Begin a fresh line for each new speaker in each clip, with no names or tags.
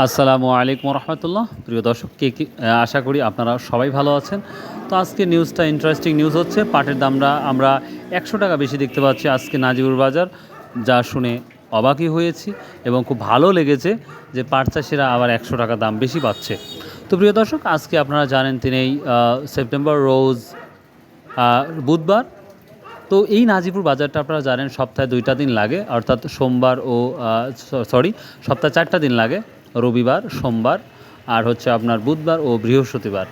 আসসালামু আলাইকুম রহমতুল্লাহ। প্রিয় দর্শক, কে কি আশা করি আপনারা সবাই ভালো আছেন। তো আজকে নিউজটা ইন্টারেস্টিং নিউজ হচ্ছে, পাটের দামটা আমরা একশো টাকা বেশি দেখতে পাচ্ছি আজকে নাজিবুর বাজার, যা শুনে অবাকই হয়েছি এবং খুব ভালো লেগেছে যে পাট চাষিরা আবার একশো টাকা দাম বেশি পাচ্ছে। তো প্রিয় দর্শক, আজকে আপনারা জানেন তিনি সেপ্টেম্বর রোজ বুধবার। তো এই নাজিপুর বাজারটা আপনারা জানেন সপ্তাহে দুইটা দিন লাগে, অর্থাৎ সোমবার ও সরি সপ্তাহে চারটা দিন লাগে। রবিবার, সোমবার আর হচ্ছে আপনার বুধবার ও বৃহস্পতিবার।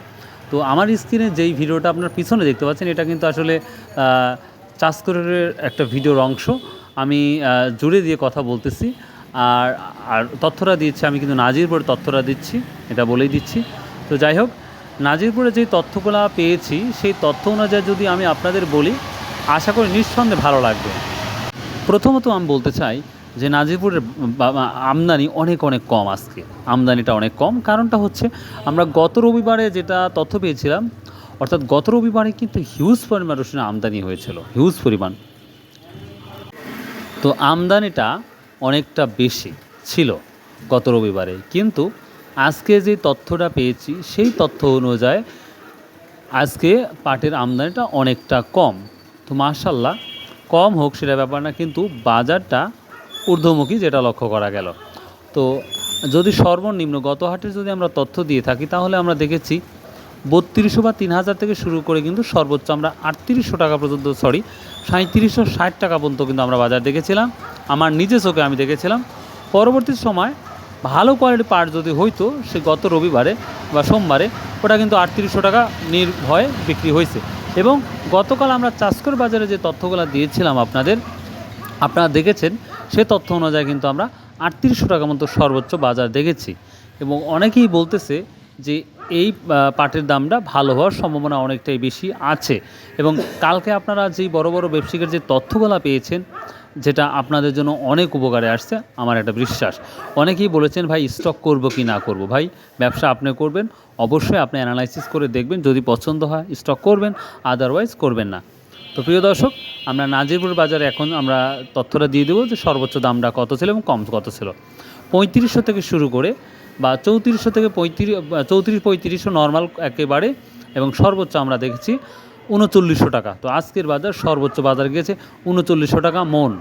তো আমার স্ক্রিনে যেই ভিডিওটা আপনার পিছনে দেখতে পাচ্ছেন, এটা কিন্তু আসলে চাষকরের একটা ভিডিওর অংশ। আমি জুড়ে দিয়ে কথা বলতেছি আর আর তথ্যটা দিচ্ছি, আমি কিন্তু নাজিরপুরের তথ্যটা দিচ্ছি, এটা বলেই দিচ্ছি। তো যাই হোক, নাজিরপুরে যে তথ্যগুলো পেয়েছি, সেই তথ্য অনুযায়ী যদি আমি আপনাদের বলি, আশা করি নিঃসন্দেহে ভালো লাগবে। প্রথমত আমি বলতে চাই যে নাজিরপুরের আমদানি অনেক অনেক কম আজকে। আমদানিটা অনেক কম। কারণটা হচ্ছে আমরা গত রবিবারে যেটা তথ্য পেয়েছিলাম, অর্থাৎ গত রবিবারে কিন্তু হিউজ পরিমাণ রসুনের আমদানি হয়েছিল। হিউজ পরিমাণ। তো আমদানিটা অনেকটা বেশি ছিল গত রবিবারে। কিন্তু আজকে যে তথ্যটা পেয়েছি, সেই তথ্য অনুযায়ী আজকে পাটের আমদানিটা অনেকটা কম। তো মার্শাল্লাহ কম হোক সেটা ব্যাপার না, কিন্তু বাজারটা ঊর্ধ্বমুখী যেটা লক্ষ্য করা গেল। তো যদি সর্বনিম্ন, গত হাটের যদি আমরা তথ্য দিয়ে থাকি, তাহলে আমরা দেখেছি বত্রিশশো বা তিন হাজার থেকে শুরু করে কিন্তু সর্বোচ্চ আমরা আটত্রিশশো টাকা পর্যন্ত সরি সাঁত্রিশশো ষাট টাকা পর্যন্ত কিন্তু আমরা বাজার দেখেছিলাম। আমার নিজে চোখে আমি দেখেছিলাম। পরবর্তী সময় ভালো কোয়ালিটি পাট যদি হইতো, সে গত রবিবারে বা সোমবারে ওটা কিন্তু আটত্রিশশো টাকা নির্ভয়ে বিক্রি হয়েছে। এবং গতকাল আমরা চাষকর বাজারে যে তথ্যগুলো দিয়েছিলাম আপনাদের, আপনারা দেখেছেন সে তথ্য অনুযায়ী কিন্তু আমরা আটত্রিশশো টাকা মতো সর্বোচ্চ বাজার দেখেছি। এবং অনেকেই বলতেছে যে এই পাটের দামটা ভালো হওয়ার সম্ভাবনা অনেকটাই বেশি আছে। এবং কালকে আপনারা যেই বড় বড় ব্যবসায়িকের যে তথ্যগুলা পেয়েছেন, যেটা আপনাদের জন্য অনেক উপকারে আসছে, আমার একটা বিশ্বাস। অনেকেই বলেছেন, ভাই স্টক করব কি না করব? ভাই, ব্যবসা আপনি করবেন, অবশ্যই আপনি অ্যানালাইসিস করে দেখবেন, যদি পছন্দ হয় স্টক করবেন আদারওয়াইজ করবেন না। তো প্রিয় দর্শক, আমরা নাজিরপুর বাজারে এখন আমরা তথ্যটা দিয়ে দেবো যে সর্বোচ্চ দামটা কত ছিল এবং কম কত ছিল। পঁয়ত্রিশশো থেকে শুরু করে বা চৌত্রিশশো থেকে পঁয়ত্রিশ চৌত্রিশ, পঁয়ত্রিশশো নর্মাল একেবারে এবং সর্বোচ্চ আমরা দেখেছি উনচল্লিশশো টাকা। তো আজকের বাজার সর্বোচ্চ বাজার গিয়েছে উনচল্লিশশো টাকা মন।